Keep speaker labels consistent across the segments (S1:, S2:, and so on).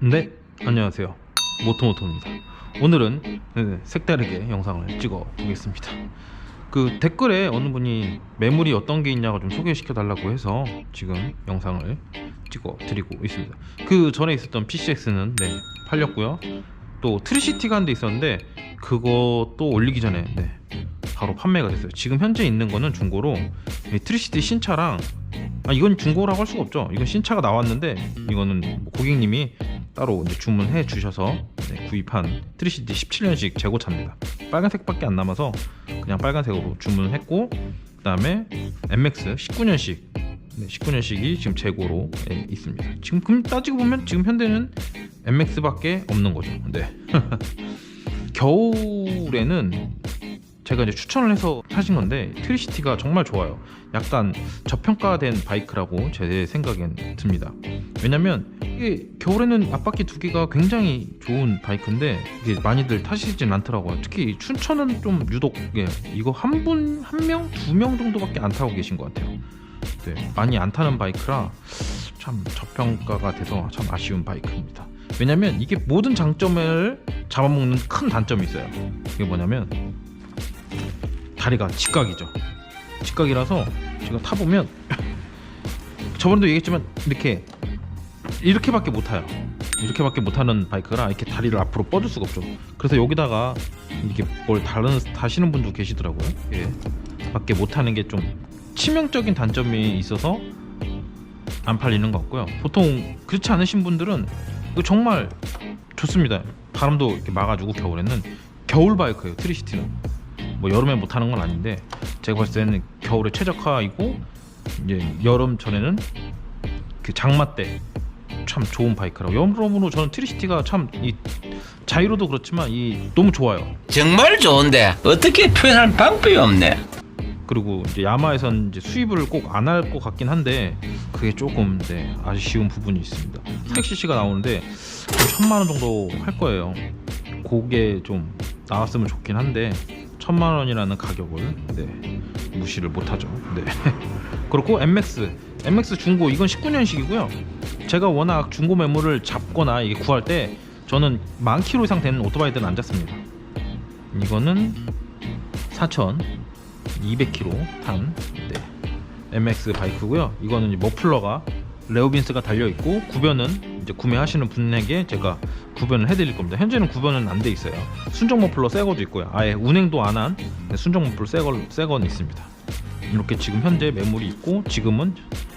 S1: 네, 안녕하세요. 모토모토입니다. 오늘은 네, 색다르게 영상을 찍어 보겠습니다. 그 댓글에 어느 분이 매물이 어떤 게 있냐고 좀 소개시켜 달라고 해서 지금 영상을 찍어 드리고 있습니다. 그 전에 있었던 PCX는 네, 팔렸고요. 또 트리시티가 한 대 있었는데 그것도 올리기 전에 네, 바로 판매가 됐어요. 지금 현재 있는 거는 중고로 이 트리시티 신차랑 아 이건 중고라고 할 수가 없죠. 이건 신차가 나왔는데 이거는 뭐 고객님이 따로 주문해 주셔서 네, 구입한 트리시티 17년식 재고차입니다. 빨간색밖에 안 남아서 그냥 빨간색으로 주문했고 그다음에 MX 19년식 네, 19년식이 지금 재고로 예, 있습니다. 지금 금 따지고 보면 지금 현대는 MX밖에 없는 거죠. 네. 겨울에는 제가 이제 추천을 해서 사신 건데 트리시티가 정말 좋아요. 약간 저평가된 바이크라고 제 생각엔 듭니다. 왜냐면 이게 겨울에는 앞바퀴 두 개가 굉장히 좋은 바이크인데 이게 많이들 타시진 않더라고요. 특히 춘천은 좀 유독 예, 이거 한 분, 한 명, 두 명 정도밖에 안 타고 계신 것 같아요. 네, 많이 안 타는 바이크라 참 저평가가 돼서 참 아쉬운 바이크입니다. 왜냐면 이게 모든 장점을 잡아먹는 큰 단점이 있어요. 이게 뭐냐면 다리가 직각이죠. 직각이라서 제가 타보면 저번에도 얘기했지만 이렇게 이렇게밖에 못 타요. 이렇게밖에 못 타는 바이크라 이렇게 다리를 앞으로 뻗을 수가 없죠. 그래서 여기다가 이렇게 뭘 다른 다시는 분도 계시더라고요. 예. 밖에 못 타는 게 좀 치명적인 단점이 있어서 안 팔리는 것 같고요. 보통 그렇지 않으신 분들은 정말 좋습니다. 바람도 이렇게 막아주고 겨울에는 겨울 바이크예요. 트리시티는 뭐 여름에 못 타는 건 아닌데 제가 봤을 때는 겨울에 최적화이고 이제 여름 전에는 그 장마 때 참 좋은 바이크라고 여러모로 저는 트리시티가 참 이 자유로도 그렇지만 이 너무 좋아요.
S2: 정말 좋은데 어떻게 표현할 방법이 없네.
S1: 그리고 이제 야마에선 이제 수입을 꼭 안 할 것 같긴 한데 그게 조금 네, 아쉬운 부분이 있습니다. 400cc가 나오는데 한 천만 원 정도 할 거예요. 그게 좀 나왔으면 좋긴 한데 천만 원이라는 가격을 네, 무시를 못하죠. 네. 그렇고 MX, MX 중고 이건 19년식이고요. 제가 워낙 중고 매물을 잡거나 이게 구할 때 저는 만 킬로 이상 되는 오토바이들은 안 잡습니다. 이거는 4천 200km 탄 네. MX 바이크고요. 이거는 머플러가 레오빈스가 달려 있고 구변은 이제 구매하시는 분에게 제가 구변을 해드릴 겁니다. 현재는 구변은 안 돼 있어요. 순정 머플러 새 거도 있고요. 아예 운행도 안 한 순정 머플러 새건 있습니다. 이렇게 지금 현재 매물이 있고 지금은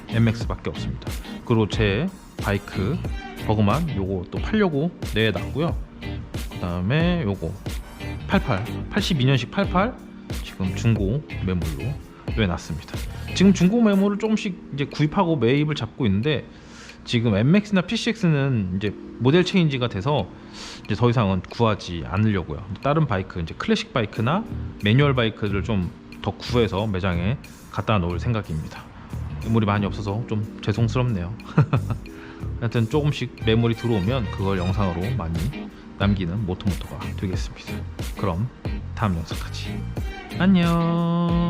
S1: MX밖에 없습니다. 그리고 제 바이크 버그만 요거 또 팔려고 내놨고요. 그다음에 요거 88 82년식 88 지금 중고 매물로 내놨습니다. 지금 중고 매물을 조금씩 이제 구입하고 매입을 잡고 있는데 지금 MX나 PCX는 이제 모델 체인지가 돼서 이제 더 이상은 구하지 않으려고요. 다른 바이크 이제 클래식 바이크나 매뉴얼 바이크를 좀 더 구해서 매장에 갖다 놓을 생각입니다. 매물이 많이 없어서 좀 죄송스럽네요. 하여튼 조금씩 매물이 들어오면 그걸 영상으로 많이 남기는 모토모토가 되겠습니다. 그럼 다음 영상까지 안녕.